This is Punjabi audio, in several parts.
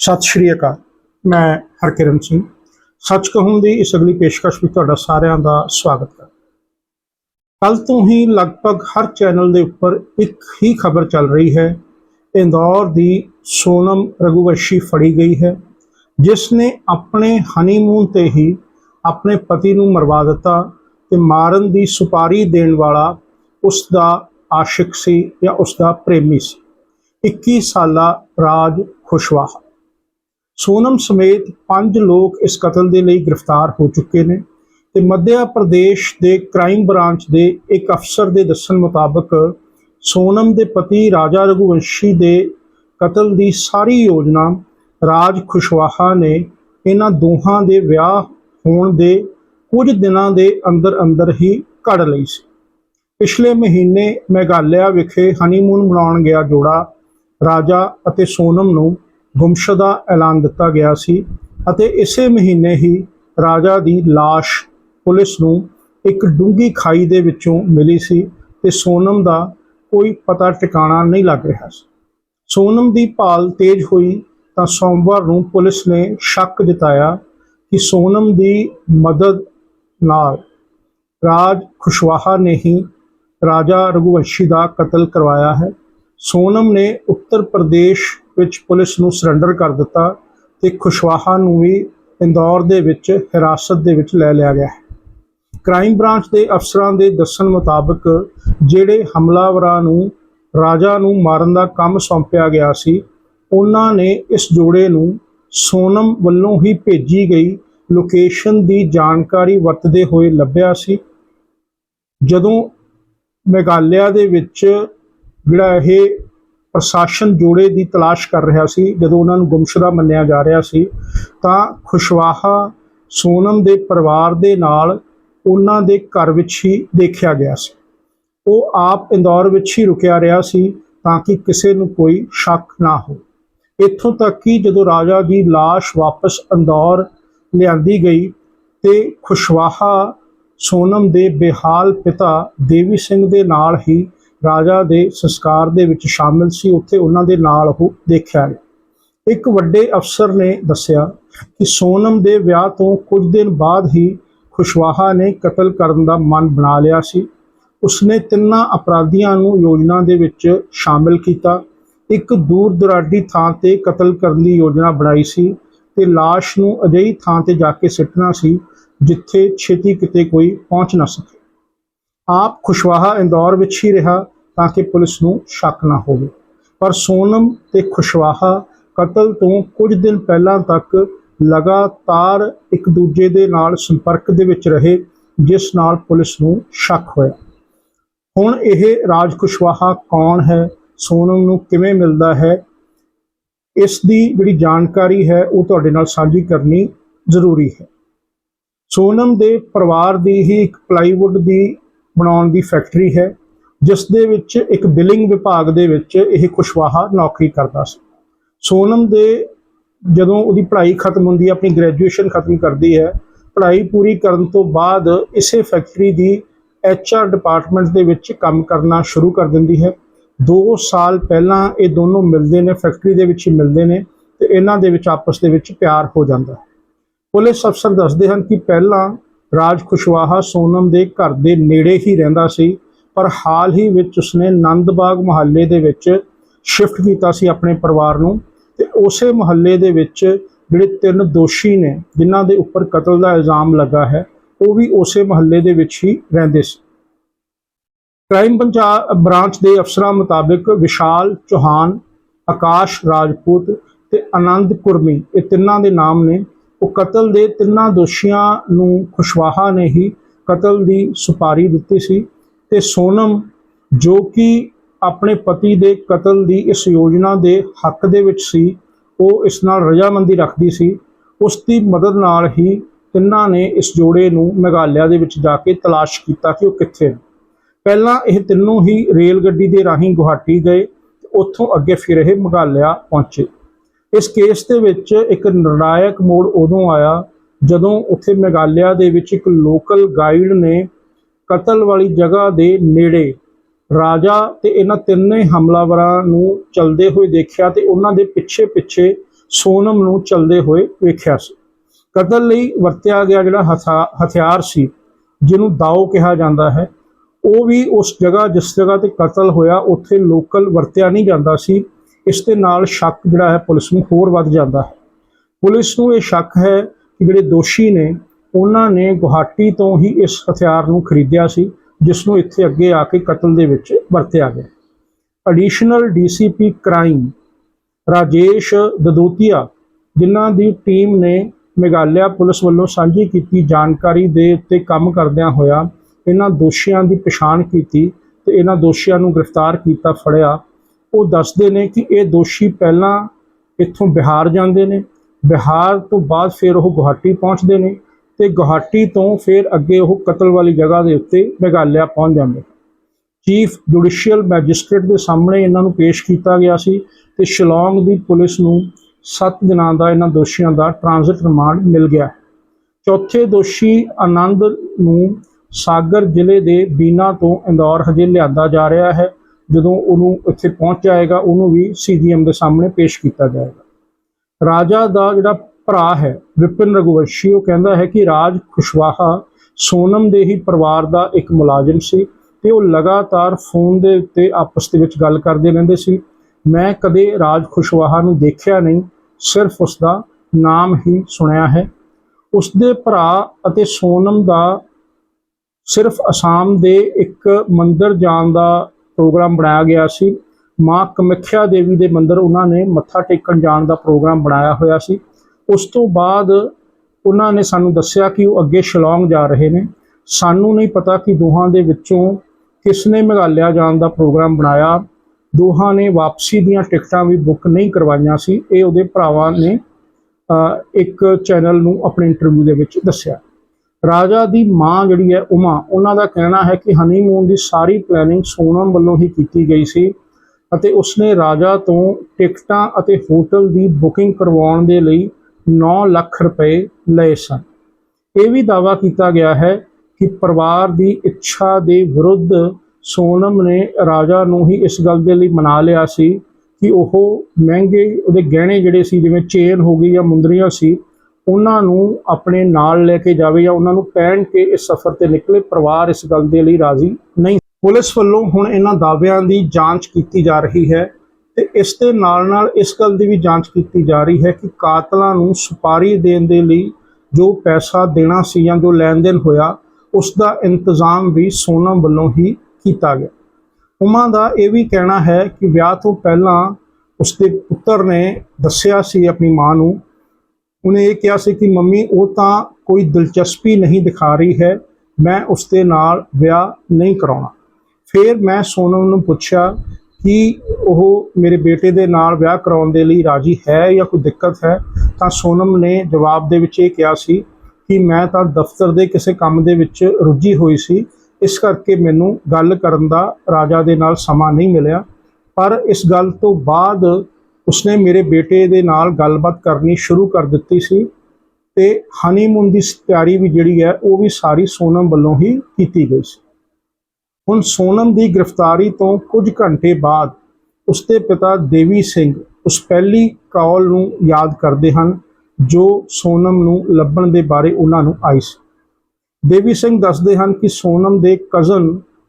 ਸਤਿ ਸ਼੍ਰੀ ਅਕਾਲ, ਮੈਂ ਹਰਕਿਰਨ ਸਿੰਘ। ਸੱਚ ਕਹੂੰ ਦੀ ਇਸ ਅਗਲੀ ਪੇਸ਼ਕਸ਼ ਵਿੱਚ ਤੁਹਾਡਾ ਸਾਰਿਆਂ ਦਾ ਸਵਾਗਤ ਹੈ। ਕੱਲ ਤੋਂ ਹੀ ਲਗਭਗ ਹਰ ਚੈਨਲ ਦੇ ਉੱਪਰ ਇੱਕ ਹੀ ਖਬਰ ਚੱਲ ਰਹੀ ਹੈ। ਇੰਦੌਰ ਦੀ ਸੋਨਮ ਰਘੁਵੰਸ਼ੀ ਫੜੀ ਗਈ ਹੈ, ਜਿਸ ਨੇ ਆਪਣੇ ਹਨੀਮੂਨ ਤੇ ਹੀ ਆਪਣੇ ਪਤੀ ਨੂੰ ਮਰਵਾ ਦਿੱਤਾ ਤੇ ਮਾਰਨ ਦੀ ਸੁਪਾਰੀ ਦੇਣ ਵਾਲਾ ਉਸ ਦਾ ਆਸ਼ਿਕ ਸੀ ਜਾਂ ਉਸ ਦਾ ਪ੍ਰੇਮੀ ਸੀ। 21 ਸਾਲਾ ਰਾਜ ਖੁਸ਼ਵਾਹਾ। ਸੋਨਮ ਸਮੇਤ ਪੰਜ ਲੋਕ ਇਸ ਕਤਲ ਦੇ ਲਈ ਗ੍ਰਿਫਤਾਰ ਹੋ ਚੁੱਕੇ ਨੇ ਤੇ ਮੱਧਿਆ ਪ੍ਰਦੇਸ਼ ਦੇ ਕ੍ਰਾਈਮ ਬ੍ਰਾਂਚ ਦੇ ਇੱਕ ਅਫਸਰ ਦੇ ਦੱਸਣ ਮੁਤਾਬਕ ਸੋਨਮ ਦੇ ਪਤੀ ਰਾਜਾ ਰਘੁਵੰਸ਼ੀ ਦੇ ਕਤਲ ਦੀ ਸਾਰੀ ਯੋਜਨਾ ਰਾਜ ਖੁਸ਼ਵਾਹਾ ਨੇ ਇਹਨਾਂ ਦੋਹਾਂ ਦੇ ਵਿਆਹ ਹੋਣ ਦੇ ਕੁਝ ਦਿਨਾਂ ਦੇ ਅੰਦਰ ਅੰਦਰ ਹੀ ਘੜ ਲਈ ਸੀ। ਪਿਛਲੇ ਮਹੀਨੇ ਮੇਘਾਲਿਆ ਵਿਖੇ ਹਨੀਮੂਨ ਮਨਾਉਣ ਗਿਆ ਜੋੜਾ ਰਾਜਾ ਅਤੇ ਸੋਨਮ ਨੂੰ ਗੁੰਮਸ਼ੁਦਾ ਐਲਾਨ ਦਿੱਤਾ ਗਿਆ ਸੀ ਅਤੇ ਇਸੇ ਮਹੀਨੇ ਹੀ ਰਾਜਾ ਦੀ লাশ ਪੁਲਿਸ ਨੂੰ ਇੱਕ ਡੂੰਗੀ ਖਾਈ ਦੇ ਵਿੱਚੋਂ ਮਿਲੀ ਸੀ ਤੇ ਸੋਨਮ ਦਾ ਕੋਈ ਪਤਾ ਟਿਕਾਣਾ ਨਹੀਂ ਲੱਗ ਰਿਹਾ ਸੀ। ਸੋਨਮ ਦੀ ਭਾਲ ਤੇਜ਼ ਹੋਈ ਤਾਂ ਸੋਮਵਾਰ ਨੂੰ ਪੁਲਿਸ ਨੇ ਸ਼ੱਕ ਜਤਾਇਆ ਕਿ ਸੋਨਮ ਦੀ ਮਦਦ ਨਾਲ ਰਾਜ ਖੁਸ਼ਵਾਹਾ ਨੇ ਹੀ ਰਾਜਾ ਰਘੁਵੰਸ਼ੀ ਦਾ ਕਤਲ ਕਰਵਾਇਆ ਹੈ। ਸੋਨਮ ਨੇ ਉੱਤਰ ਪ੍ਰਦੇਸ਼ ਵਿੱਚ ਪੁਲਿਸ ਨੂੰ ਸਰੈਂਡਰ ਕਰ ਦਿੱਤਾ ਤੇ ਖੁਸ਼ਵਾਹਾ ਨੂੰ ਵੀ ਇੰਦੌਰ ਦੇ ਵਿੱਚ, ਹਿਰਾਸਤ ਦੇ ਵਿੱਚ ਲੈ ਲਿਆ ਗਿਆ ਕ੍ਰਾਈਮ ਬ੍ਰਾਂਚ ਦੇ ਅਫਸਰਾਂ ਦੇ ਦੱਸਣ ਮੁਤਾਬਕ ਜਿਹੜੇ ਹਮਲਾਵਰਾਂ ਨੂੰ, ਰਾਜਾ ਨੂੰ ਮਾਰਨ ਦਾ ਕੰਮ ਸੌਂਪਿਆ ਗਿਆ ਸੀ, ਉਹਨਾਂ ਨੇ ਇਸ ਜੋੜੇ ਨੂੰ ਸੋਨਮ ਵੱਲੋਂ ਹੀ ਭੇਜੀ ਗਈ ਲੋਕੇਸ਼ਨ ਦੀ ਜਾਣਕਾਰੀ ਵਰਤਦੇ ਹੋਏ ਲੱਭਿਆ ਸੀ। ਜਦੋਂ ਮੇਘਾਲਿਆ ਦੇ ਵਿੱਚ ਜਿਹੜਾ ਇਹ ਪ੍ਰਸ਼ਾਸਨ ਜੋੜੇ ਦੀ ਤਲਾਸ਼ ਕਰ ਰਿਹਾ ਸੀ, ਜਦੋਂ ਉਹਨਾਂ ਨੂੰ ਗੁੰਮਸ਼ੁਦਾ ਮੰਨਿਆ ਜਾ ਰਿਹਾ ਸੀ, ਤਾਂ ਖੁਸ਼ਵਾਹਾ ਸੋਨਮ ਦੇ ਪਰਿਵਾਰ ਦੇ ਨਾਲ ਉਹਨਾਂ ਦੇ ਘਰ ਵਿੱਚ ਹੀ ਦੇਖਿਆ ਗਿਆ ਸੀ। ਉਹ ਆਪ ਇੰਦੌਰ ਵਿੱਚ ਹੀ ਰੁਕਿਆ ਰਿਹਾ ਸੀ ਤਾਂ ਕਿ ਕਿਸੇ ਨੂੰ ਕੋਈ ਸ਼ੱਕ ਨਾ ਹੋ ਇੱਥੋਂ ਤੱਕ ਕਿ ਜਦੋਂ ਰਾਜਾ ਦੀ লাশ ਵਾਪਸ ਇੰਦੌਰ ਲਿਆਂਦੀ ਗਈ ਤੇ ਖੁਸ਼ਵਾਹਾ ਸੋਨਮ ਦੇ ਬੇਹਾਲ ਪਿਤਾ ਦੇਵੀ ਸਿੰਘ ਦੇ ਨਾਲ ਹੀ ਰਾਜਾ ਦੇ ਸੰਸਕਾਰ ਦੇ ਵਿੱਚ ਸ਼ਾਮਿਲ ਸੀ, ਉੱਥੇ ਉਹਨਾਂ ਦੇ ਨਾਲ ਉਹ ਦੇਖਿਆ ਗਿਆ। ਇੱਕ ਵੱਡੇ ਅਫਸਰ ਨੇ ਦੱਸਿਆ ਕਿ ਸੋਨਮ ਦੇ ਵਿਆਹ ਤੋਂ ਕੁਝ ਦਿਨ ਬਾਅਦ ਹੀ ਖੁਸ਼ਵਾਹਾ ਨੇ ਕਤਲ ਕਰਨ ਦਾ ਮਨ ਬਣਾ ਲਿਆ ਸੀ। ਉਸਨੇ ਤਿੰਨਾਂ ਅਪਰਾਧੀਆਂ ਨੂੰ ਯੋਜਨਾ ਦੇ ਵਿੱਚ ਸ਼ਾਮਿਲ ਕੀਤਾ। ਇੱਕ ਦੂਰ ਦੁਰਾਡੀ ਥਾਂ ਤੇ ਕਤਲ ਕਰਨ ਦੀ ਯੋਜਨਾ ਬਣਾਈ ਸੀ ਤੇ লাশ ਨੂੰ ਅਜਿਹੀ ਥਾਂ ਤੇ ਜਾ ਕੇ ਸਿੱਟਣਾ ਸੀ ਜਿੱਥੇ ਛੇਤੀ ਕਿਤੇ ਕੋਈ ਪਹੁੰਚ ਨਾ ਸਕੇ। ਆਪ ਖੁਸ਼ਵਾਹਾ ਇੰਦੌਰ ਵਿੱਚ ਹੀ ਰਿਹਾ ਤਾਂ ਕਿ ਪੁਲਿਸ ਨੂੰ ਸ਼ੱਕ ਨਾ ਹੋਵੇ। ਪਰ ਸੋਨਮ ਤੇ ਖੁਸ਼ਵਾਹਾ ਕਤਲ ਤੋਂ ਕੁਝ ਦਿਨ ਪਹਿਲਾਂ ਤੱਕ ਲਗਾਤਾਰ ਇੱਕ ਦੂਜੇ ਦੇ ਨਾਲ ਸੰਪਰਕ ਦੇ ਵਿੱਚ ਰਹੇ, ਜਿਸ ਨਾਲ ਪੁਲਿਸ ਨੂੰ ਸ਼ੱਕ ਹੋਇਆ। ਹੁਣ ਇਹ ਰਾਜ ਖੁਸ਼ਵਾਹਾ ਕੌਣ ਹੈ? ਸੋਨਮ ਨੂੰ ਕਿਵੇਂ ਮਿਲਦਾ ਹੈ? ਇਸ ਦੀ ਜਿਹੜੀ ਜਾਣਕਾਰੀ ਹੈ, ਉਹ ਤੁਹਾਡੇ ਨਾਲ ਸਾਂਝੀ ਕਰਨੀ ਜ਼ਰੂਰੀ ਹੈ। ਸੋਨਮ ਦੇ ਪਰਿਵਾਰ ਦੀ ਹੀ ਇੱਕ ਪਲਾਈਵੁੱਡ ਦੀ ਬਣਾਉਣ ਦੀ ਫੈਕਟਰੀ ਹੈ ਜਿਸ ਦੇ ਵਿੱਚ ਇੱਕ ਬਿਲਿੰਗ ਵਿਭਾਗ ਦੇ ਵਿੱਚ ਇਹ ਕੁਸ਼ਵਾਹਾ ਨੌਕਰੀ ਕਰਦਾ ਸੀ। ਸੋਨਮ ਦੇ ਜਦੋਂ ਉਹਦੀ ਪੜ੍ਹਾਈ ਖਤਮ ਹੁੰਦੀ ਹੈ, ਆਪਣੀ ਗ੍ਰੈਜੂਏਸ਼ਨ ਖਤਮ ਕਰਦੀ ਹੈ, ਪੜ੍ਹਾਈ ਪੂਰੀ ਕਰਨ ਤੋਂ ਬਾਅਦ ਇਸੇ ਫੈਕਟਰੀ ਦੀ ਐਚਆਰ ਡਿਪਾਰਟਮੈਂਟ ਦੇ ਵਿੱਚ ਕੰਮ ਕਰਨਾ ਸ਼ੁਰੂ ਕਰ ਦਿੰਦੀ ਹੈ। 2 ਸਾਲ ਪਹਿਲਾਂ ਇਹ ਦੋਨੋਂ ਮਿਲਦੇ ਨੇ ਫੈਕਟਰੀ ਦੇ ਵਿੱਚ ਹੀ ਮਿਲਦੇ ਨੇ ਤੇ ਇਹਨਾਂ ਦੇ ਵਿੱਚ ਆਪਸ ਦੇ ਵਿੱਚ ਪਿਆਰ ਹੋ ਜਾਂਦਾ ਹੈ। ਪੁਲਿਸ ਅਫਸਰ ਦੱਸਦੇ ਹਨ ਕਿ ਪਹਿਲਾਂ ਰਾਜ ਖੁਸ਼ਵਾਹਾ ਸੋਨਮ ਦੇ ਘਰ ਦੇ ਨੇੜੇ ਹੀ ਰਹਿੰਦਾ ਸੀ, ਪਰ ਹਾਲ ਹੀ ਵਿੱਚ ਉਸਨੇ ਨੰਦਬਾਗ ਮੁਹੱਲੇ ਦੇ ਵਿੱਚ ਸ਼ਿਫਟ ਕੀਤਾ ਸੀ ਆਪਣੇ ਪਰਿਵਾਰ ਨੂੰ ਤੇ ਉਸੇ ਮੁਹੱਲੇ ਦੇ ਵਿੱਚ ਜਿਹੜੇ ਤਿੰਨ ਦੋਸ਼ੀ ਨੇ, ਜਿਨ੍ਹਾਂ ਦੇ ਉੱਪਰ ਕਤਲ ਦਾ ਇਲਜ਼ਾਮ ਲੱਗਾ ਹੈ, ਉਹ ਵੀ ਉਸੇ ਮੁਹੱਲੇ ਦੇ ਵਿੱਚ ਹੀ ਰਹਿੰਦੇ ਸੀ। ਕ੍ਰਾਈਮ ਪੰਜਾਬ ਬ੍ਰਾਂਚ ਦੇ ਅਫਸਰਾਂ ਮੁਤਾਬਕ ਵਿਸ਼ਾਲ ਚੌਹਾਨ, ਆਕਾਸ਼ ਰਾਜਪੂਤ ਤੇ ਆਨੰਦ ਕੁਰਮੀ, ਇਹ ਤਿੰਨਾਂ ਦੇ ਨਾਮ ਨੇ ਉਹ ਕਤਲ ਦੇ ਤਿੰਨਾਂ ਦੋਸ਼ੀਆਂ ਨੂੰ ਖੁਸ਼ਵਾਹਾ ਨੇ ਹੀ ਕਤਲ ਦੀ ਸੁਪਾਰੀ ਦਿੱਤੀ ਸੀ ਤੇ ਸੋਨਮ, ਜੋ ਕਿ ਆਪਣੇ ਪਤੀ ਦੇ ਕਤਲ ਦੀ ਇਸ ਯੋਜਨਾ ਦੇ ਹੱਕ ਦੇ ਵਿੱਚ ਸੀ, ਉਹ ਇਸ ਨਾਲ ਰਜਾਮੰਦੀ ਰੱਖਦੀ ਸੀ। ਉਸ ਦੀ ਮਦਦ ਨਾਲ ਹੀ ਤਿੰਨਾਂ ਨੇ ਇਸ ਜੋੜੇ ਨੂੰ ਮੇਘਾਲਿਆ ਦੇ ਵਿੱਚ ਜਾ ਕੇ ਤਲਾਸ਼ ਕੀਤਾ ਕਿ ਉਹ ਕਿੱਥੇ ਨੇ। ਪਹਿਲਾਂ ਇਹ ਤਿੰਨੋਂ ਹੀ ਰੇਲ ਗੱਡੀ ਦੇ ਰਾਹੀਂ ਗੁਹਾਟੀ ਗਏ ਉੱਥੋਂ ਅੱਗੇ ਫਿਰ ਇਹ ਮੇਘਾਲਿਆ ਪਹੁੰਚੇ। ਇਸ ਕੇਸ ਦੇ ਵਿੱਚ ਇੱਕ ਨਿਰਣਾਇਕ ਮੋੜ ਉਦੋਂ ਆਇਆ ਜਦੋਂ ਉੱਥੇ ਮੇਘਾਲਿਆ ਦੇ ਵਿੱਚ ਇੱਕ ਲੋਕਲ ਗਾਈਡ ਨੇ ਕਤਲ ਵਾਲੀ ਜਗ੍ਹਾ ਦੇ ਨੇੜੇ ਰਾਜਾ ਤੇ ਇਹਨਾਂ ਤਿੰਨੇ ਹਮਲਾਵਰਾਂ ਨੂੰ ਚਲਦੇ ਹੋਏ ਦੇਖਿਆ ਤੇ ਉਹਨਾਂ ਦੇ ਪਿੱਛੇ ਪਿੱਛੇ ਸੋਨਮ ਨੂੰ ਚਲਦੇ ਹੋਏ ਵੇਖਿਆ ਸੀ। ਕਤਲ ਲਈ ਵਰਤਿਆ ਗਿਆ ਜਿਹੜਾ ਹਥਾ- ਹਥਿਆਰ ਸੀ, ਜਿਹਨੂੰ ਦਾਓ ਕਿਹਾ ਜਾਂਦਾ ਹੈ। ਉਹ ਵੀ ਉਸ ਜਗ੍ਹਾ, ਜਿਸ ਜਗ੍ਹਾ ਤੇ ਕਤਲ ਹੋਇਆ, ਉੱਥੇ ਲੋਕਲ ਵਰਤਿਆ ਨਹੀਂ ਜਾਂਦਾ ਸੀ। ਇਸ ਦੇ ਨਾਲ ਸ਼ੱਕ ਜਿਹੜਾ ਹੈ ਪੁਲਿਸ ਨੂੰ ਹੋਰ ਵੱਧ ਜਾਂਦਾ ਹੈ। ਪੁਲਿਸ ਨੂੰ ਇਹ ਸ਼ੱਕ ਹੈ ਕਿ ਜਿਹੜੇ ਦੋਸ਼ੀ ਨੇ, ਉਹਨਾਂ ਨੇ ਗੁਹਾਟੀ ਤੋਂ ਹੀ ਇਸ ਹਥਿਆਰ ਨੂੰ ਖਰੀਦਿਆ ਸੀ, ਜਿਸ ਨੂੰ ਇੱਥੇ ਅੱਗੇ ਆ ਕੇ ਕਤਲ ਦੇ ਵਿੱਚ ਵਰਤਿਆ ਗਿਆ। ਐਡੀਸ਼ਨਲ ਡੀਸੀਪੀ ਕ੍ਰਾਈਮ ਰਾਜੇਸ਼ ਦਦੋਤੀਆ, ਜਿਨ੍ਹਾਂ ਦੀ ਟੀਮ ਨੇ ਮੇਘਾਲਿਆ ਪੁਲਿਸ ਵੱਲੋਂ ਸਾਂਝੀ ਕੀਤੀ ਜਾਣਕਾਰੀ ਦੇ ਉੱਤੇ ਕੰਮ ਕਰਦਿਆਂ ਹੋਇਆ, ਇਹਨਾਂ ਦੋਸ਼ੀਆਂ ਦੀ ਪਛਾਣ ਕੀਤੀ ਤੇ ਇਹਨਾਂ ਦੋਸ਼ੀਆਂ ਨੂੰ ਗ੍ਰਿਫਤਾਰ ਕੀਤਾ, ਫੜਿਆ ਉਹ ਦੱਸਦੇ ਨੇ ਕਿ ਇਹ ਦੋਸ਼ੀ ਪਹਿਲਾਂ ਇੱਥੋਂ ਬਿਹਾਰ ਜਾਂਦੇ ਨੇ। ਬਿਹਾਰ ਤੋਂ ਬਾਅਦ ਫਿਰ ਉਹ ਗੁਹਾਟੀ ਪਹੁੰਚਦੇ ਨੇ ਤੇ ਗੁਹਾਟੀ ਤੋਂ ਫਿਰ ਅੱਗੇ ਉਹ ਕਤਲ ਵਾਲੀ ਜਗ੍ਹਾ ਦੇ ਉੱਤੇ ਮੇਘਾਲਿਆ ਪਹੁੰਚ ਜਾਂਦੇ ਚੀਫ ਜੁਡੀਸ਼ੀਅਲ ਮੈਜਿਸਟ੍ਰੇਟ ਦੇ ਸਾਹਮਣੇ ਇਹਨਾਂ ਨੂੰ ਪੇਸ਼ ਕੀਤਾ ਗਿਆ ਸੀ ਤੇ ਸ਼ਿਲੌਂਗ ਦੀ ਪੁਲਿਸ ਨੂੰ 7 ਦਿਨਾਂ ਦਾ ਇਹਨਾਂ ਦੋਸ਼ੀਆਂ ਦਾ ਟ੍ਰਾਂਜ਼ਿਟ ਰਿਮਾਂਡ ਮਿਲ ਗਿਆ। ਚੌਥੇ ਦੋਸ਼ੀ ਆਨੰਦ ਨੂੰ ਸਾਗਰ ਜ਼ਿਲ੍ਹੇ ਦੇ ਬੀਨਾ ਤੋਂ ਇੰਦੌਰ ਹਜੇ ਲਿਆਂਦਾ ਜਾ ਰਿਹਾ ਹੈ। ਜਦੋਂ ਉਹਨੂੰ ਇੱਥੇ ਪਹੁੰਚ ਜਾਏਗਾ, ਉਹਨੂੰ ਵੀ ਸੀਜੀਐਮ ਦੇ ਸਾਹਮਣੇ ਪੇਸ਼ ਕੀਤਾ ਜਾਏਗਾ। ਰਾਜਾ ਦਾ ਜਿਹੜਾ ਭਰਾ ਹੈ, ਵਿਪਿਨ ਰਘੁਵੰਸ਼ੀ, ਉਹ ਕਹਿੰਦਾ ਹੈ ਕਿ ਰਾਜ ਖੁਸ਼ਵਾਹਾ ਸੋਨਮ ਦੇ ਹੀ ਪਰਿਵਾਰ ਦਾ ਇੱਕ ਮੁਲਾਜ਼ਮ ਸੀ ਤੇ ਉਹ ਲਗਾਤਾਰ ਫੋਨ ਦੇ ਉੱਤੇ ਆਪਸ ਦੇ ਵਿੱਚ ਗੱਲ ਕਰਦੇ ਰਹਿੰਦੇ ਸੀ। ਮੈਂ ਕਦੇ ਰਾਜ ਖੁਸ਼ਵਾਹਾ ਨੂੰ ਦੇਖਿਆ ਨਹੀਂ, ਸਿਰਫ ਉਸ ਦਾ ਨਾਮ ਹੀ ਸੁਣਿਆ ਹੈ। ਉਸ ਦੇ ਭਰਾ ਅਤੇ ਸੋਨਮ ਦਾ ਸਿਰਫ ਅਸਾਮ ਦੇ ਇੱਕ ਮੰਦਰ ਜਾਣ ਦਾ ਪ੍ਰੋਗਰਾਮ ਬਣਾਇਆ ਗਿਆ ਸੀ। ਮਾਂ ਕਮਿਖਿਆ ਦੇਵੀ ਦੇ ਮੰਦਿਰ ਉਹਨਾਂ ਨੇ ਮੱਥਾ ਟੇਕਣ ਜਾਣ ਦਾ ਪ੍ਰੋਗਰਾਮ ਬਣਾਇਆ ਹੋਇਆ ਸੀ। ਉਸ ਤੋਂ ਬਾਅਦ ਉਹਨਾਂ ਨੇ ਸਾਨੂੰ ਦੱਸਿਆ ਕਿ ਉਹ ਅੱਗੇ ਸ਼ਿਲੌਂਗ ਜਾ ਰਹੇ ਨੇ। ਸਾਨੂੰ ਨਹੀਂ ਪਤਾ ਕਿ ਦੋਹਾਂ ਦੇ ਵਿੱਚੋਂ ਕਿਸ ਨੇ ਮੇਘਾਲਿਆ ਜਾਣ ਦਾ ਪ੍ਰੋਗਰਾਮ ਬਣਾਇਆ। ਦੋਹਾਂ ਨੇ ਵਾਪਸੀ ਦੀਆਂ ਟਿਕਟਾਂ ਵੀ ਬੁੱਕ ਨਹੀਂ ਕਰਵਾਈਆਂ ਸੀ। ਇਹ ਉਹਦੇ ਭਰਾਵਾਂ ਨੇ ਇੱਕ ਚੈਨਲ ਨੂੰ ਆਪਣੇ ਇੰਟਰਵਿਊ ਦੇ ਵਿੱਚ ਦੱਸਿਆ। ਰਾਜਾ ਦੀ ਮਾਂ ਜਿਹੜੀ ਹੈ ਉਮਾ, ਉਹਨਾਂ ਦਾ ਕਹਿਣਾ ਹੈ ਕਿ ਹਨੀਮੂਨ ਦੀ ਸਾਰੀ ਪਲੈਨਿੰਗ ਸੋਨਮ ਵੱਲੋਂ ਹੀ ਕੀਤੀ ਗਈ ਸੀ ਅਤੇ ਉਸਨੇ ਰਾਜਾ ਤੋਂ ਟਿਕਟਾਂ ਅਤੇ ਹੋਟਲ ਦੀ ਬੁਕਿੰਗ ਕਰਵਾਉਣ ਦੇ ਲਈ 9 ਲੱਖ ਰੁਪਏ ਲਏ ਸਨ। ਇਹ ਵੀ ਦਾਅਵਾ ਕੀਤਾ ਗਿਆ ਹੈ ਕਿ ਪਰਿਵਾਰ ਦੀ ਇੱਛਾ ਦੇ ਵਿਰੁੱਧ ਸੋਨਮ ਨੇ ਰਾਜਾ ਨੂੰ ਹੀ ਇਸ ਗੱਲ ਦੇ ਲਈ ਮਨਾ ਲਿਆ ਸੀ ਕਿ ਉਹ ਮਹਿੰਗੇ, ਉਹਦੇ ਗਹਿਣੇ ਜਿਹੜੇ ਸੀ, ਜਿਵੇਂ ਚੇਨ ਹੋ ਗਈ ਜਾਂ ਮੁੰਦਰੀਆਂ ਸੀ ਉਹਨਾਂ ਨੂੰ ਆਪਣੇ ਨਾਲ ਲੈ ਕੇ ਜਾਵੇ ਜਾਂ ਉਹਨਾਂ ਨੂੰ ਪਹਿਨ ਕੇ ਇਸ ਸਫ਼ਰ ਤੇ ਨਿਕਲੇ, ਪਰਿਵਾਰ ਇਸ ਗੱਲ ਦੇ ਲਈ ਰਾਜ਼ੀ ਨਹੀਂ। ਪੁਲਿਸ ਵੱਲੋਂ ਹੁਣ ਇਹਨਾਂ ਦਾਅਵਿਆਂ ਦੀ ਜਾਂਚ ਕੀਤੀ ਜਾ ਰਹੀ ਹੈ ਤੇ ਇਸ ਦੇ ਨਾਲ ਨਾਲ ਇਸ ਗੱਲ ਦੀ ਵੀ ਜਾਂਚ ਕੀਤੀ ਜਾ ਰਹੀ ਹੈ ਕਿ ਕਾਤਲਾਂ ਨੂੰ ਸੁਪਾਰੀ ਦੇਣ ਦੇ ਲਈ ਜੋ ਪੈਸਾ ਦੇਣਾ ਸੀ ਜਾਂ ਜੋ ਲੈਣ ਦੇਣ ਹੋਇਆ ਉਸ ਦਾ ਇੰਤਜ਼ਾਮ ਵੀ ਸੋਨਮ ਵੱਲੋਂ ਹੀ ਕੀਤਾ ਗਿਆ। ਉਮਾ ਦਾ ਇਹ ਵੀ ਕਹਿਣਾ ਹੈ ਕਿ ਵਿਆਹ ਤੋਂ ਪਹਿਲਾਂ ਉਸਦੇ ਪੁੱਤਰ ਨੇ ਦੱਸਿਆ ਸੀ ਆਪਣੀ ਮਾਂ ਨੂੰ ਉਹਨੇ ਇਹ ਕਿਹਾ ਸੀ ਕਿ ਮੰਮੀ, ਉਹ ਤਾਂ ਕੋਈ ਦਿਲਚਸਪੀ ਨਹੀਂ ਦਿਖਾ ਰਹੀ ਹੈ, ਮੈਂ ਉਸ ਦੇ ਨਾਲ ਵਿਆਹ ਨਹੀਂ ਕਰਾਉਣਾ। ਫਿਰ ਮੈਂ ਸੋਨਮ ਨੂੰ ਪੁੱਛਿਆ ਕਿ ਉਹ ਮੇਰੇ ਬੇਟੇ ਦੇ ਨਾਲ ਵਿਆਹ ਕਰਾਉਣ ਦੇ ਲਈ ਰਾਜੀ ਹੈ ਜਾਂ ਕੋਈ ਦਿੱਕਤ ਹੈ, ਤਾਂ ਸੋਨਮ ਨੇ ਜਵਾਬ ਦੇ ਵਿੱਚ ਇਹ ਕਿਹਾ ਸੀ ਕਿ ਮੈਂ ਤਾਂ ਦਫ਼ਤਰ ਦੇ ਕਿਸੇ ਕੰਮ ਦੇ ਵਿੱਚ ਰੁੱਝੀ ਹੋਈ ਸੀ, ਇਸ ਕਰਕੇ ਮੈਨੂੰ ਗੱਲ ਕਰਨ ਦਾ ਰਾਜਾ ਦੇ ਨਾਲ ਸਮਾਂ ਨਹੀਂ ਮਿਲਿਆ। ਪਰ ਇਸ ਗੱਲ ਤੋਂ ਬਾਅਦ ਉਸਨੇ ਮੇਰੇ ਬੇਟੇ ਦੇ ਨਾਲ ਗੱਲਬਾਤ ਕਰਨੀ ਸ਼ੁਰੂ ਕਰ ਦਿੱਤੀ ਸੀ ਤੇ ਹਨੀਮੂਨ ਦੀ ਤਿਆਰੀ ਵੀ ਜਿਹੜੀ ਹੈ ਉਹ ਵੀ ਸਾਰੀ ਸੋਨਮ ਵੱਲੋਂ ਹੀ ਕੀਤੀ ਗਈ ਸੀ। ਹੁਣ ਸੋਨਮ ਦੀ ਗ੍ਰਿਫਤਾਰੀ ਤੋਂ ਕੁਝ ਘੰਟੇ ਬਾਅਦ ਉਸਦੇ ਪਿਤਾ ਦੇਵੀ ਸਿੰਘ ਉਸ ਪਹਿਲੀ ਕਾਲ ਨੂੰ ਯਾਦ ਕਰਦੇ ਹਨ ਜੋ ਸੋਨਮ ਨੂੰ ਲੱਭਣ ਦੇ ਬਾਰੇ ਉਹਨਾਂ ਨੂੰ ਆਈ ਸੀ। ਦੇਵੀ ਸਿੰਘ ਦੱਸਦੇ ਹਨ ਕਿ ਸੋਨਮ ਦੇ ਕਜ਼ਨ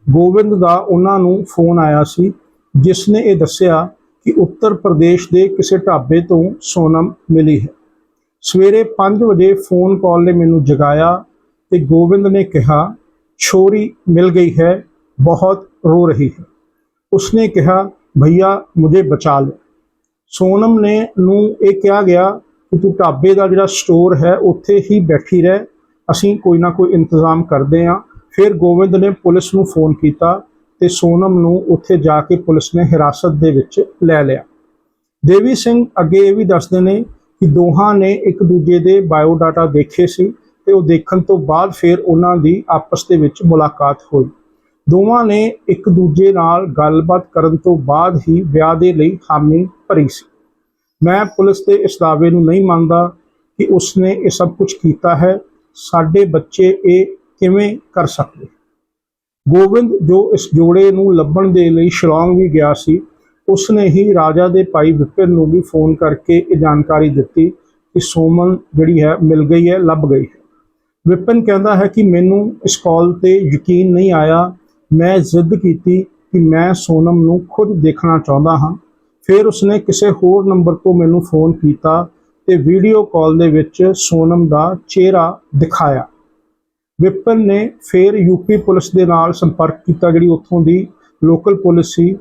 ਗੋਬਿੰਦ ਦਾ ਉਹਨਾਂ ਨੂੰ ਫੋਨ ਆਇਆ ਸੀ, ਜਿਸ ਨੇ ਇਹ ਦੱਸਿਆ ਕਿ ਉੱਤਰ ਪ੍ਰਦੇਸ਼ ਦੇ ਕਿਸੇ ਢਾਬੇ ਤੋਂ ਸੋਨਮ ਮਿਲੀ ਹੈ। ਸਵੇਰੇ 5 ਵਜੇ ਫੋਨ ਕਾਲ ਨੇ ਮੈਨੂੰ ਜਗਾਇਆ ਤੇ ਗੋਬਿੰਦ ਨੇ ਕਿਹਾ, ਛੋਰੀ ਮਿਲ ਗਈ ਹੈ, ਬਹੁਤ ਰੋ ਰਹੀ ਹੈ। ਉਸਨੇ ਕਿਹਾ, ਭਈਆ, ਮੁਝੇ ਬਚਾ ਲੈ। ਸੋਨਮ ਨੇ ਨੂੰ ਇਹ ਕਿਹਾ ਗਿਆ ਕਿ ਤੂੰ ਢਾਬੇ ਦਾ ਜਿਹੜਾ ਸਟੋਰ ਹੈ, ਉੱਥੇ ਹੀ ਬੈਠੀ ਰਹਿ। ਅਸੀਂ ਕੋਈ ਨਾ ਕੋਈ ਇੰਤਜ਼ਾਮ ਕਰਦੇ ਹਾਂ। ਫਿਰ ਗੋਬਿੰਦ ਨੇ ਪੁਲਿਸ ਨੂੰ ਫੋਨ ਕੀਤਾ ਤੇ ਸੋਨਮ ਨੂੰ ਉੱਥੇ ਜਾ ਕੇ ਪੁਲਿਸ ਨੇ ਹਿਰਾਸਤ ਦੇ ਵਿੱਚ ਲੈ ਲਿਆ। ਦੇਵੀ ਸਿੰਘ ਅੱਗੇ ਇਹ ਵੀ ਦੱਸਦੇ ਨੇ ਕਿ ਦੋਹਾਂ ਨੇ ਇੱਕ ਦੂਜੇ ਦੇ ਬਾਇਓਡਾਟਾ ਦੇਖੇ ਸੀ ਤੇ ਉਹ ਦੇਖਣ ਤੋਂ ਬਾਅਦ ਫਿਰ ਉਹਨਾਂ ਦੀ ਆਪਸ ਦੇ ਵਿੱਚ ਮੁਲਾਕਾਤ ਹੋਈ। ਦੋਵਾਂ ਨੇ ਇੱਕ ਦੂਜੇ ਨਾਲ ਗੱਲਬਾਤ ਕਰਨ ਤੋਂ ਬਾਅਦ ਹੀ ਵਿਆਹ ਦੇ ਲਈ ਹਾਮੀ ਭਰੀ ਸੀ। ਮੈਂ ਪੁਲਿਸ ਦੇ ਇਸ ਦਾਅਵੇ ਨੂੰ ਨਹੀਂ ਮੰਨਦਾ ਕਿ ਉਸਨੇ ਇਹ ਸਭ ਕੁਝ ਕੀਤਾ ਹੈ। ਸਾਡੇ ਬੱਚੇ ਇਹ ਕਿਵੇਂ ਕਰ ਸਕਦੇ? ਗੋਬਿੰਦ ਜੋ ਇਸ ਜੋੜੇ ਨੂੰ ਲੱਭਣ ਦੇ ਲਈ ਸ਼ਿਲੌਂਗ ਵੀ ਗਿਆ ਸੀ ਉਸ ਨੇ ਹੀ ਰਾਜਾ ਦੇ ਭਾਈ ਵਿਪਿਨ ਨੂੰ ਵੀ ਫੋਨ ਕਰਕੇ ਇਹ ਜਾਣਕਾਰੀ ਦਿੱਤੀ ਕਿ ਸੋਮਨ ਜਿਹੜੀ ਹੈ, ਮਿਲ ਗਈ ਹੈ, ਲੱਭ ਗਈ ਹੈ। ਵਿਪਿਨ ਕਹਿੰਦਾ ਹੈ ਕਿ ਮੈਨੂੰ ਇਸ ਕਾਲ ਤੇ ਯਕੀਨ ਨਹੀਂ ਆਇਆ। ਮੈਂ ਜ਼ਿੱਦ ਕੀਤੀ ਕਿ ਮੈਂ ਸੋਨਮ ਨੂੰ ਖੁਦ ਦੇਖਣਾ ਚਾਹੁੰਦਾ ਹਾਂ। ਫਿਰ ਉਸਨੇ ਕਿਸੇ ਹੋਰ ਨੰਬਰ ਤੋਂ ਮੈਨੂੰ ਫੋਨ ਕੀਤਾ ਤੇ ਵੀਡੀਓ ਕਾਲ ਦੇ ਵਿੱਚ ਸੋਨਮ ਦਾ ਚਿਹਰਾ ਦਿਖਾਇਆ। ਵਿਪਨ ਨੇ ਫਿਰ ਯੂਪੀ ਪੁਲਿਸ ਦੇ ਨਾਲ ਸੰਪਰਕ ਕੀਤਾ, ਜਿਹੜੀ ਉੱਥੋਂ ਦੀ ਲੋਕਲ ਪੁਲਿਸ ਸੀ।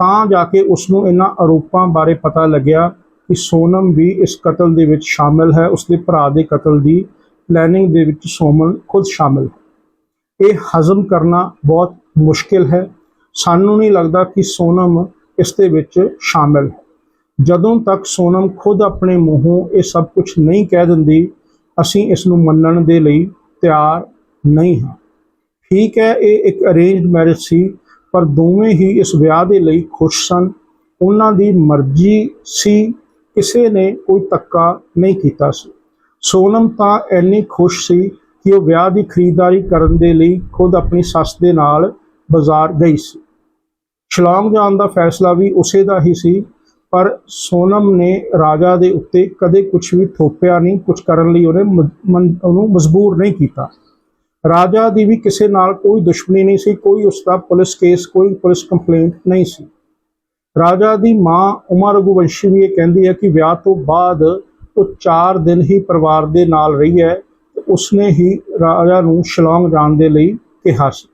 ਤਾਂ ਜਾ ਕੇ ਉਸ ਨੂੰ ਇਹਨਾਂ ਆਰੋਪਾਂ ਬਾਰੇ ਪਤਾ ਲੱਗਿਆ ਕਿ ਸੋਨਮ ਵੀ ਇਸ ਕਤਲ ਦੇ ਵਿੱਚ ਸ਼ਾਮਿਲ ਹੈ। ਉਸਦੇ ਭਰਾ ਦੇ ਕਤਲ ਦੀ ਪਲੈਨਿੰਗ ਦੇ ਵਿੱਚ ਸੋਮਨ ਖੁਦ ਸ਼ਾਮਿਲ ਇਹ ਹਜ਼ਮ ਕਰਨਾ ਬਹੁਤ ਮੁਸ਼ਕਿਲ ਹੈ। ਸਾਨੂੰ ਨਹੀਂ ਲੱਗਦਾ ਕਿ ਸੋਨਮ ਇਸ ਦੇ ਵਿੱਚ ਸ਼ਾਮਿਲ ਹੈ। ਜਦੋਂ ਤੱਕ ਸੋਨਮ ਖੁਦ ਆਪਣੇ ਮੂੰਹੋਂ ਇਹ ਸਭ ਕੁਝ ਨਹੀਂ ਕਹਿ ਦਿੰਦੀ, ਅਸੀਂ ਇਸ ਨੂੰ ਮੰਨਣ ਦੇ ਲਈ ਤਿਆਰ ਨਹੀਂ ਹਾਂ। ਠੀਕ ਹੈ, ਇਹ ਇੱਕ ਅਰੇਂਜਡ ਮੈਰਿਜ ਸੀ, ਪਰ ਦੋਵੇਂ ਹੀ ਇਸ ਵਿਆਹ ਦੇ ਲਈ ਖੁਸ਼ ਸਨ। ਉਹਨਾਂ ਦੀ ਮਰਜ਼ੀ ਸੀ, ਕਿਸੇ ਨੇ ਕੋਈ ਧੱਕਾ ਨਹੀਂ ਕੀਤਾ ਸੀ। ਸੋਨਮ ਤਾਂ ਇੰਨੀ ਖੁਸ਼ ਸੀ ਕਿ ਉਹ ਵਿਆਹ ਦੀ ਖਰੀਦਦਾਰੀ ਕਰਨ ਦੇ ਲਈ ਖੁਦ ਆਪਣੀ ਸੱਸ ਦੇ ਨਾਲ ਬਾਜ਼ਾਰ ਗਈ ਸੀ। ਸ਼ਿਲੌਂਗ ਜਾਣ ਦਾ ਫੈਸਲਾ ਵੀ ਉਸੇ ਦਾ ਹੀ ਸੀ, ਪਰ ਸੋਨਮ ਨੇ ਰਾਜਾ ਦੇ ਉੱਤੇ ਕਦੇ ਕੁਝ ਵੀ ਥੋਪਿਆ ਨਹੀਂ ਕੁਝ ਕਰਨ ਲਈ ਉਹਨੇ ਉਹਨੂੰ ਮਜਬੂਰ ਨਹੀਂ ਕੀਤਾ। ਰਾਜਾ ਦੀ ਵੀ ਕਿਸੇ ਨਾਲ ਕੋਈ ਦੁਸ਼ਮਣੀ ਨਹੀਂ ਸੀ, ਕੋਈ ਉਸਦਾ ਪੁਲਿਸ ਕੇਸ, ਕੋਈ ਪੁਲਿਸ ਕੰਪਲੇਂਟ ਨਹੀਂ ਸੀ। ਰਾਜਾ ਦੀ ਮਾਂ ਉਮਾ ਰਘੁਵੰਸ਼ੀ ਵੀ ਇਹ ਕਹਿੰਦੀ ਹੈ ਕਿ ਵਿਆਹ ਤੋਂ ਬਾਅਦ ਉਹ 4 ਦਿਨ ਹੀ ਪਰਿਵਾਰ ਦੇ ਨਾਲ ਰਹੀ ਹੈ ਉਸਨੇ ਹੀ ਰਾਜਾ ਨੂੰ ਸ਼ਿਲੌਂਗ ਜਾਣ ਦੇ ਲਈ ਕਿਹਾ ਸੀ।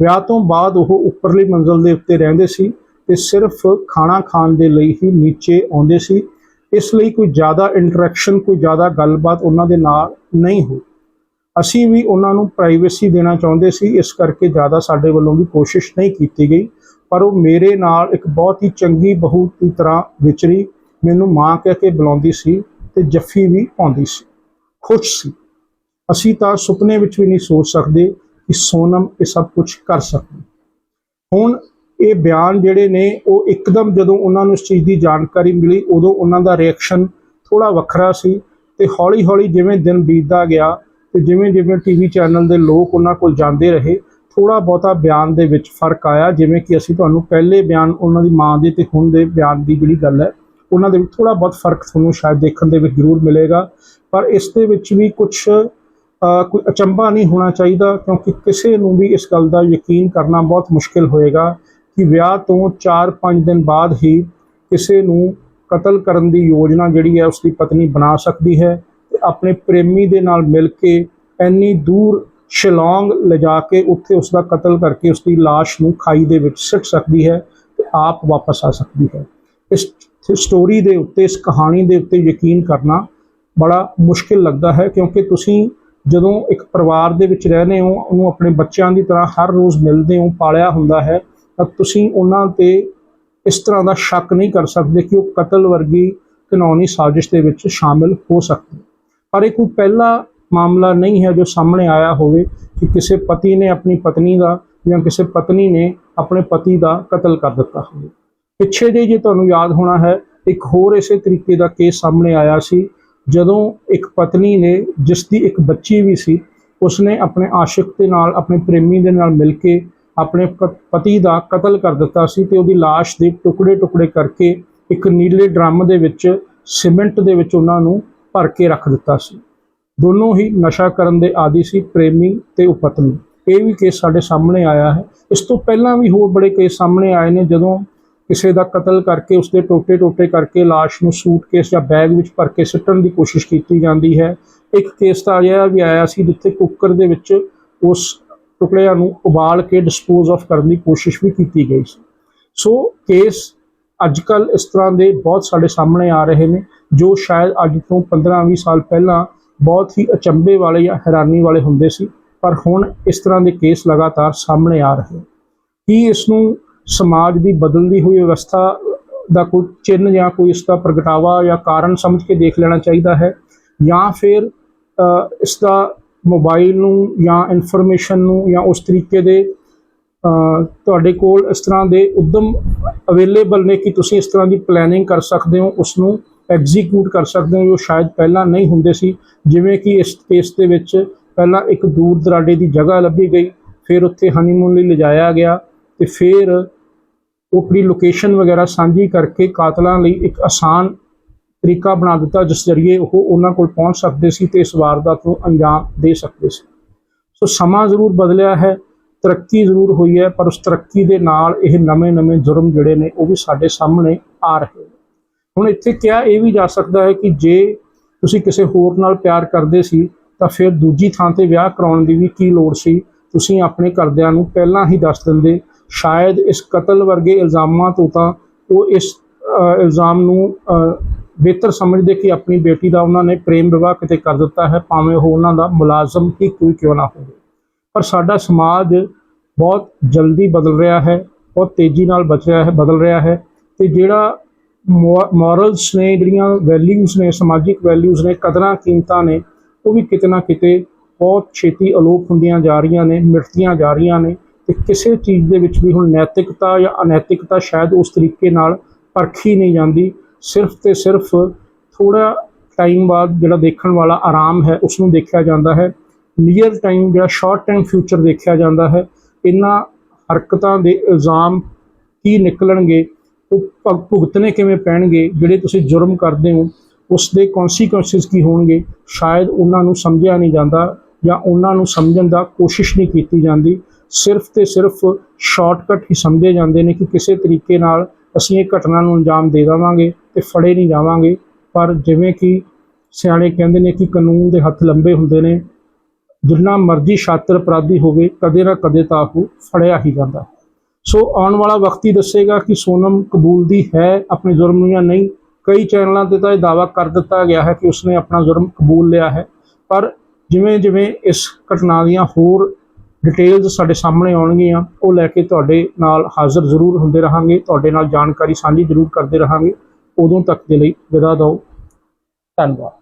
ਵਿਆਹ ਤੋਂ ਬਾਅਦ ਉਹ ਉੱਪਰਲੀ ਮੰਜ਼ਲ ਦੇ ਉੱਤੇ ਰਹਿੰਦੇ ਸੀ ਤੇ ਸਿਰਫ ਖਾਣਾ ਖਾਣ ਦੇ ਲਈ ਹੀ ਨੀਚੇ ਆਉਂਦੇ ਸੀ। ਇਸ ਲਈ ਕੋਈ ਜ਼ਿਆਦਾ ਇੰਟਰੈਕਸ਼ਨ ਕੋਈ ਜ਼ਿਆਦਾ ਗੱਲਬਾਤ ਉਹਨਾਂ ਦੇ ਨਾਲ ਨਹੀਂ ਹੋਈ। ਅਸੀਂ ਵੀ ਉਹਨਾਂ ਨੂੰ ਪ੍ਰਾਈਵੇਸੀ ਦੇਣਾ ਚਾਹੁੰਦੇ ਸੀ, ਇਸ ਕਰਕੇ ਜ਼ਿਆਦਾ ਸਾਡੇ ਵੱਲੋਂ ਵੀ ਕੋਸ਼ਿਸ਼ ਨਹੀਂ ਕੀਤੀ ਗਈ। ਪਰ ਉਹ ਮੇਰੇ ਨਾਲ ਇੱਕ ਬਹੁਤ ਹੀ ਚੰਗੀ ਬਹੂ ਦੀ ਤਰ੍ਹਾਂ ਵਿਚਰੀ, ਮੈਨੂੰ ਮਾਂ ਕਹਿ ਕੇ ਬੁਲਾਉਂਦੀ ਸੀ ਤੇ ਜੱਫੀ ਵੀ ਪਾਉਂਦੀ ਸੀ। ਖੁਸ਼ ਸੀ। ਅਸੀਂ ਤਾਂ ਸੁਪਨੇ ਵਿੱਚ ਵੀ ਨਹੀਂ ਸੋਚ ਸਕਦੇ ਕਿ ਸੋਨਮ ਇਹ ਸਭ ਕੁਝ ਕਰ ਸਕਦੀ ਹੁਣ ਇਹ ਬਿਆਨ ਜਿਹੜੇ ਨੇ, ਉਹ ਇੱਕਦਮ ਜਦੋਂ ਉਹਨਾਂ ਨੂੰ ਇਸ ਚੀਜ਼ ਦੀ ਜਾਣਕਾਰੀ ਮਿਲੀ, ਉਦੋਂ ਉਹਨਾਂ ਦਾ ਰਿਐਕਸ਼ਨ ਥੋੜਾ ਵੱਖਰਾ ਸੀ ਤੇ ਹੌਲੀ-ਹੌਲੀ ਜਿਵੇਂ ਦਿਨ ਬੀਤਦਾ ਗਿਆ ਤੇ ਜਿਵੇਂ-ਜਿਵੇਂ ਟੀਵੀ ਚੈਨਲ ਦੇ ਲੋਕ ਉਹਨਾਂ ਕੋਲ ਜਾਂਦੇ ਰਹੇ ਥੋੜਾ ਬਹੁਤਾ ਬਿਆਨ ਦੇ ਵਿੱਚ ਫ਼ਰਕ ਆਇਆ, ਜਿਵੇਂ ਕਿ ਅਸੀਂ ਤੁਹਾਨੂੰ ਪਹਿਲੇ ਬਿਆਨ ਉਹਨਾਂ ਦੀ ਮਾਂ ਦੇ ਤੇ ਹੁਣ ਦੇ ਬਿਆਨ ਦੀ ਜਿਹੜੀ ਗੱਲ ਹੈ, ਉਹਨਾਂ ਦੇ ਵਿੱਚ ਥੋੜਾ ਬਹੁਤ ਫ਼ਰਕ ਤੁਹਾਨੂੰ ਸ਼ਾਇਦ ਦੇਖਣ ਦੇ ਵਿੱਚ ਜ਼ਰੂਰ ਮਿਲੇਗਾ। ਪਰ ਇਸ ਦੇ ਵਿੱਚ ਵੀ ਕੁਝ ਕੋਈ ਅਚੰਭਾ ਨਹੀਂ ਹੋਣਾ ਚਾਹੀਦਾ, ਕਿਉਂਕਿ ਕਿਸੇ ਨੂੰ ਵੀ ਇਸ ਗੱਲ ਦਾ ਯਕੀਨ ਕਰਨਾ ਬਹੁਤ ਮੁਸ਼ਕਿਲ ਹੋਏਗਾ ਕਿ ਵਿਆਹ ਤੋਂ 4-5 ਦਿਨ ਬਾਅਦ ਹੀ ਕਿਸੇ ਨੂੰ ਕਤਲ ਕਰਨ ਦੀ ਯੋਜਨਾ ਜਿਹੜੀ ਹੈ, ਉਸ ਦੀ ਪਤਨੀ ਬਣਾ ਸਕਦੀ ਹੈ। ਆਪਣੇ ਪ੍ਰੇਮੀ ਦੇ ਨਾਲ ਮਿਲ ਕੇ ਇੰਨੀ ਦੂਰ ਸ਼ਿਲੌਂਗ ਲਿਜਾ ਕੇ ਉੱਥੇ ਉਸ ਦਾ ਕਤਲ ਕਰਕੇ ਉਸ ਦੀ ਲਾਸ਼ ਨੂੰ ਖਾਈ ਦੇ ਵਿੱਚ ਸਿੱਟ ਸਕਦੀ ਹੈ ਤੇ ਆਪ ਵਾਪਸ ਆ ਸਕਦੀ ਹੈ। ਇਸ ਸਟੋਰੀ ਦੇ ਉੱਤੇ, ਇਸ ਕਹਾਣੀ ਦੇ ਉੱਤੇ ਯਕੀਨ ਕਰਨਾ ਬੜਾ ਮੁਸ਼ਕਿਲ ਲੱਗਦਾ ਹੈ ਕਿਉਂਕਿ ਤੁਸੀਂ ਜਦੋਂ ਇੱਕ ਪਰਿਵਾਰ ਦੇ ਵਿੱਚ ਰਹਿੰਦੇ ਹੋ, ਉਹਨੂੰ ਆਪਣੇ ਬੱਚਿਆਂ ਦੀ ਤਰ੍ਹਾਂ ਹਰ ਰੋਜ਼ ਮਿਲਦੇ ਹੋ, ਪਾਲਿਆ ਹੁੰਦਾ ਹੈ, ਤਾਂ ਤੁਸੀਂ ਉਹਨਾਂ ਤੇ ਇਸ ਤਰ੍ਹਾਂ ਦਾ ਸ਼ੱਕ ਨਹੀਂ ਕਰ ਸਕਦੇ ਕਿ ਉਹ ਕਤਲ ਵਰਗੀ ਕਾਨੂੰਨੀ ਸਾਜ਼ਿਸ਼ ਦੇ ਵਿੱਚ ਸ਼ਾਮਿਲ ਹੋ ਸਕਦੇ। ਪਰ ਇਹ ਕੋਈ ਪਹਿਲਾ ਮਾਮਲਾ ਨਹੀਂ ਹੈ ਜੋ ਸਾਹਮਣੇ ਆਇਆ ਹੋਵੇ ਕਿ ਕਿਸੇ ਪਤੀ ਨੇ ਆਪਣੀ ਪਤਨੀ ਦਾ ਜਾਂ ਕਿਸੇ ਪਤਨੀ ਨੇ ਆਪਣੇ ਪਤੀ ਦਾ ਕਤਲ ਕਰ ਦਿੱਤਾ ਹੋਵੇ। ਪਿੱਛੇ ਜੇ ਜੇ ਤੁਹਾਨੂੰ ਯਾਦ ਹੋਣਾ ਹੈ, ਇੱਕ ਹੋਰ ਇਸੇ ਤਰੀਕੇ ਦਾ ਕੇਸ ਸਾਹਮਣੇ ਆਇਆ ਸੀ, ਜਦੋਂ ਇੱਕ ਪਤਨੀ ਨੇ, ਜਿਸ ਦੀ ਇੱਕ ਬੱਚੀ ਵੀ ਸੀ, ਉਸਨੇ ਆਪਣੇ ਆਸ਼ਿਕ ਦੇ ਨਾਲ, ਆਪਣੇ ਪ੍ਰੇਮੀ ਦੇ ਨਾਲ ਮਿਲ ਕੇ ਆਪਣੇ ਪ- ਪਤੀ ਦਾ ਕਤਲ ਕਰ ਦਿੱਤਾ ਸੀ ਤੇ ਉਹਦੀ ਲਾਸ਼ ਦੇ ਟੁਕੜੇ ਟੁਕੜੇ ਕਰਕੇ ਇੱਕ ਨੀਲੇ ਡਰਮ ਦੇ ਵਿੱਚ, ਸੀਮੈਂਟ ਦੇ ਵਿੱਚ ਉਹਨਾਂ ਨੂੰ ਭਰ ਕੇ ਰੱਖ ਦਿੱਤਾ ਸੀ। ਦੋਨੋਂ ਹੀ ਨਸ਼ਾ ਕਰਨ ਦੇ ਆਦੀ ਸੀ, ਪ੍ਰੇਮੀ ਤੇ ਉਪਤਨੀ। ਇਹ ਵੀ ਕੇਸ ਸਾਡੇ ਸਾਹਮਣੇ ਆਇਆ ਹੈ। ਇਸ ਤੋਂ ਪਹਿਲਾਂ ਵੀ ਹੋਰ ਬੜੇ ਕੇਸ ਸਾਹਮਣੇ ਆਏ ਨੇ, ਜਦੋਂ ਕਿਸੇ ਦਾ ਕਤਲ ਕਰਕੇ ਉਸਦੇ ਟੋਟੇ ਟੋਟੇ ਕਰਕੇ ਲਾਸ਼ ਨੂੰ ਸੂਟਕੇਸ ਜਾਂ ਬੈਗ ਵਿੱਚ ਭਰ ਕੇ ਸੁੱਟਣ ਦੀ ਕੋਸ਼ਿਸ਼ ਕੀਤੀ ਜਾਂਦੀ ਹੈ। ਇੱਕ ਕੇਸ ਤਾਂ ਅਜਿਹਾ ਵੀ ਆਇਆ ਸੀ ਜਿੱਥੇ ਕੁੱਕਰ ਦੇ ਵਿੱਚ ਉਸ ਟੁਕੜਿਆਂ ਨੂੰ ਉਬਾਲ ਕੇ ਡਿਸਪੋਜ਼ ਆਫ ਕਰਨ ਦੀ ਕੋਸ਼ਿਸ਼ ਵੀ ਕੀਤੀ ਗਈ ਸੀ। ਸੋ ਕੇਸ ਅੱਜ ਅੱਜਕੱਲ ਇਸ ਤਰ੍ਹਾਂ ਦੇ ਬਹੁਤ ਸਾਡੇ ਸਾਹਮਣੇ ਆ ਰਹੇ ਨੇ ਜੋ ਸ਼ਾਇਦ ਅੱਜ ਤੋਂ 15-20 ਸਾਲ ਪਹਿਲਾਂ ਬਹੁਤ ਹੀ ਅਚੰਭੇ ਵਾਲੇ ਜਾਂ ਹੈਰਾਨੀ ਵਾਲੇ ਹੁੰਦੇ ਸੀ ਪਰ ਹੁਣ ਇਸ ਤਰ੍ਹਾਂ ਦੇ ਕੇਸ ਲਗਾਤਾਰ ਸਾਹਮਣੇ ਆ ਰਹੇ ਕੀ ਇਸ ਨੂੰ ਸਮਾਜ ਦੀ ਬਦਲਦੀ ਹੋਈ ਵਿਵਸਥਾ ਦਾ ਕੋਈ ਚਿੰਨ੍ਹ ਜਾਂ ਕੋਈ ਇਸ ਦਾ ਪ੍ਰਗਟਾਵਾ ਜਾਂ ਕਾਰਨ ਸਮਝ ਕੇ ਦੇਖ ਲੈਣਾ ਚਾਹੀਦਾ ਹੈ? ਜਾਂ ਫਿਰ ਅ, ਇਸ ਦਾ ਮੋਬਾਈਲ ਨੂੰ ਜਾਂ ਇਨਫੋਰਮੇਸ਼ਨ ਨੂੰ ਜਾਂ ਉਸ ਤਰੀਕੇ ਦੇ ਤੁਹਾਡੇ ਕੋਲ ਇਸ ਤਰ੍ਹਾਂ ਦੇ ਉਦਮ ਅਵੇਲੇਬਲ ਨੇ ਕਿ ਤੁਸੀਂ ਇਸ ਤਰ੍ਹਾਂ ਦੀ ਪਲੈਨਿੰਗ ਕਰ ਸਕਦੇ ਹੋ ਉਸ ਨੂੰ ਐਗਜ਼ੀਕਿਊਟ ਕਰ ਸਕਦੇ ਹੋ, ਜੋ ਸ਼ਾਇਦ ਪਹਿਲਾਂ ਨਹੀਂ ਹੁੰਦੇ ਸੀ। ਜਿਵੇਂ ਕਿ ਇਸ ਕੇਸ ਦੇ ਵਿੱਚ ਪਹਿਲਾਂ ਇੱਕ ਦੂਰ ਦਰਾਡੇ ਦੀ ਜਗ੍ਹਾ ਲੱਭੀ ਗਈ, ਫਿਰ ਉੱਥੇ ਹਨੀਮੂਨ ਲਈ ਲਿਜਾਇਆ ਗਿਆ ਤੇ ਫਿਰ ਉਹ ਆਪਣੀ ਲੋਕੇਸ਼ਨ ਵਗੈਰਾ ਸਾਂਝੀ ਕਰਕੇ ਕਾਤਲਾਂ ਲਈ ਇੱਕ ਆਸਾਨ ਤਰੀਕਾ ਬਣਾ ਦਿੱਤਾ, ਜਿਸ ਜ਼ਰੀਏ ਉਹ ਉਹਨਾਂ ਕੋਲ ਪਹੁੰਚ ਸਕਦੇ ਸੀ ਤੇ ਇਸ ਵਾਰਦਾਤ ਨੂੰ ਅੰਜਾਮ ਦੇ ਸਕਦੇ ਸੀ। ਸੋ ਸਮਾਂ ਜ਼ਰੂਰ ਬਦਲਿਆ ਹੈ। ਤਰੱਕੀ ਜ਼ਰੂਰ ਹੋਈ ਹੈ, ਪਰ ਉਸ ਤਰੱਕੀ ਦੇ ਨਾਲ ਇਹ ਨਵੇਂ-ਨਵੇਂ ਜੁਰਮ ਜਿਹੜੇ ਨੇ ਉਹ ਵੀ ਸਾਡੇ ਸਾਹਮਣੇ ਆ ਰਹੇ ਨੇ। ਹੁਣ ਇੱਥੇ ਕਿਹਾ ਇਹ ਵੀ ਜਾ ਸਕਦਾ ਹੈ ਕਿ ਜੇ ਤੁਸੀਂ ਕਿਸੇ ਹੋਰ ਨਾਲ ਪਿਆਰ ਕਰਦੇ ਸੀ, ਤਾਂ ਫਿਰ ਦੂਜੀ ਥਾਂ ਤੇ ਵਿਆਹ ਕਰਾਉਣ ਦੀ ਵੀ ਕੀ ਲੋੜ ਸੀ, ਤੁਸੀਂ ਆਪਣੇ ਘਰਦਿਆਂ ਨੂੰ ਪਹਿਲਾਂ ਹੀ ਦੱਸ ਦਿੰਦੇ। ਸ਼ਾਇਦ ਇਸ ਕਤਲ ਵਰਗੇ ਇਲਜ਼ਾਮਾਂ ਤੋਂ ਤਾਂ ਉਹ ਇਸ ਇਲਜ਼ਾਮ ਨੂੰ ਬਿਹਤਰ ਸਮਝਦੇ ਕਿ ਆਪਣੀ ਬੇਟੀ ਦਾ ਉਹਨਾਂ ਨੇ ਪ੍ਰੇਮ ਵਿਵਾਹ ਕਿਤੇ ਕਰ ਦਿੱਤਾ ਹੈ, ਭਾਵੇਂ ਉਹ ਉਹਨਾਂ ਦਾ ਮੁਲਾਜ਼ਮ ਹੀ ਕੋਈ ਕਿਉਂ ਨਾ ਹੋਵੇ। ਪਰ ਸਾਡਾ ਸਮਾਜ ਬਹੁਤ ਜਲਦੀ ਬਦਲ ਰਿਹਾ ਹੈ, ਬਹੁਤ ਤੇਜ਼ੀ ਨਾਲ ਬਚ ਰਿਹਾ ਹੈ, ਬਦਲ ਰਿਹਾ ਹੈ ਤੇ ਜਿਹੜਾ ਮੋਰਲਸ ਨੇ, ਜਿਹੜੀਆਂ ਵੈਲਿਊਜ਼ ਨੇ, ਸਮਾਜਿਕ ਵੈਲਿਊਜ਼ ਨੇ, ਕਦਰਾਂ ਕੀਮਤਾਂ ਨੇ, ਉਹ ਵੀ ਕਿਤੇ ਨਾ ਕਿਤੇ ਬਹੁਤ ਛੇਤੀ ਅਲੋਪ ਹੁੰਦੀਆਂ ਜਾ ਰਹੀਆਂ ਨੇ, ਮਿਟਦੀਆਂ ਜਾ ਰਹੀਆਂ ਨੇ ਤੇ ਕਿਸੇ ਚੀਜ਼ ਦੇ ਵਿੱਚ ਵੀ ਹੁਣ ਨੈਤਿਕਤਾ ਜਾਂ ਅਨੈਤਿਕਤਾ ਸ਼ਾਇਦ ਉਸ ਤਰੀਕੇ ਨਾਲ ਪਰਖੀ ਨਹੀਂ ਜਾਂਦੀ, ਸਿਰਫ ਤੇ ਸਿਰਫ ਥੋੜਾ ਟਾਈਮ ਬਾਅਦ ਜਿਹੜਾ ਦੇਖਣ ਵਾਲਾ ਆਰਾਮ ਹੈ ਉਸ ਨੂੰ ਦੇਖਿਆ ਜਾਂਦਾ ਹੈ। ਨੀਅਰ ਟਾਈਮ ਜਾਂ ਸ਼ਾਰਟ ਟਾਈਮ ਫਿਊਚਰ ਦੇਖਿਆ ਜਾਂਦਾ ਹੈ। ਇਹਨਾਂ ਹਰਕਤਾਂ ਦੇ ਇਲਜ਼ਾਮ ਕੀ ਨਿਕਲਣਗੇ, ਉਹ ਭੁਗ- ਭੁਗਤਣੇ ਕਿਵੇਂ ਪੈਣਗੇ, ਜਿਹੜੇ ਤੁਸੀਂ ਜੁਰਮ ਕਰਦੇ ਹੋ ਉਸ ਦੇ ਕੌਨਸੀਕੁਐਂਸਿਸ ਕੀ ਹੋਣਗੇ, ਸ਼ਾਇਦ ਉਹਨਾਂ ਨੂੰ ਸਮਝਿਆ ਨਹੀਂ ਜਾਂਦਾ ਜਾਂ ਉਹਨਾਂ ਨੂੰ ਸਮਝਣ ਦਾ ਕੋਸ਼ਿਸ਼ ਨਹੀਂ ਕੀਤੀ ਜਾਂਦੀ। ਸਿਰਫ ਤੇ ਸਿਰਫ ਸ਼ਾਰਟਕਟ ਹੀ ਸਮਝੇ ਜਾਂਦੇ ਨੇ ਕਿ ਕਿਸੇ ਤਰੀਕੇ ਨਾਲ ਅਸੀਂ ਇਹ ਘਟਨਾ ਨੂੰ ਅੰਜਾਮ ਦੇ ਦੇਵਾਂਗੇ ਤੇ ਫੜੇ ਨਹੀਂ ਜਾਵਾਂਗੇ। ਪਰ ਜਿਵੇਂ ਕਿ ਸਿਆਣੇ ਕਹਿੰਦੇ ਨੇ ਕਿ ਕਾਨੂੰਨ ਦੇ ਹੱਥ ਲੰਬੇ ਹੁੰਦੇ ਨੇ ਜਿੰਨਾ ਮਰਜ਼ੀ ਛਾਤਰ ਅਪਰਾਧੀ ਹੋਵੇ, ਕਦੇ ਨਾ ਕਦੇ ਤਾਂ ਉਹ ਫੜਿਆ ਹੀ ਜਾਂਦਾ। ਸੋ ਆਉਣ ਵਾਲਾ ਵਕਤ ਹੀ ਦੱਸੇਗਾ ਕਿ ਸੋਨਮ ਕਬੂਲ ਦੀ ਹੈ, ਆਪਣੇ ਜੁਰਮ ਨੂੰ ਜਾਂ ਨਹੀਂ। ਕਈ ਚੈਨਲਾਂ ਤੇ ਤਾਂ ਇਹ ਦਾਅਵਾ ਕਰ ਦਿੱਤਾ ਗਿਆ ਹੈ ਕਿ ਉਸਨੇ ਆਪਣਾ ਜੁਰਮ ਕਬੂਲ ਲਿਆ ਹੈ। ਪਰ ਜਿਵੇਂ ਜਿਵੇਂ ਇਸ ਘਟਨਾ ਦੀਆਂ ਹੋਰ ਡਿਟੇਲਸ ਸਾਡੇ ਸਾਹਮਣੇ ਆਉਣਗੀਆਂ, ਉਹ ਲੈ ਕੇ ਤੁਹਾਡੇ ਨਾਲ ਹਾਜ਼ਰ ਜ਼ਰੂਰ ਹੁੰਦੇ ਰਹਾਂਗੇ। ਤੁਹਾਡੇ ਨਾਲ ਜਾਣਕਾਰੀ ਸਾਂਝੀ ਜ਼ਰੂਰ ਕਰਦੇ ਰਹਾਂਗੇ। ਉਦੋਂ ਤੱਕ ਦੇ ਲਈ ਵਿਦਾ ਦਿਓ। ਧੰਨਵਾਦ।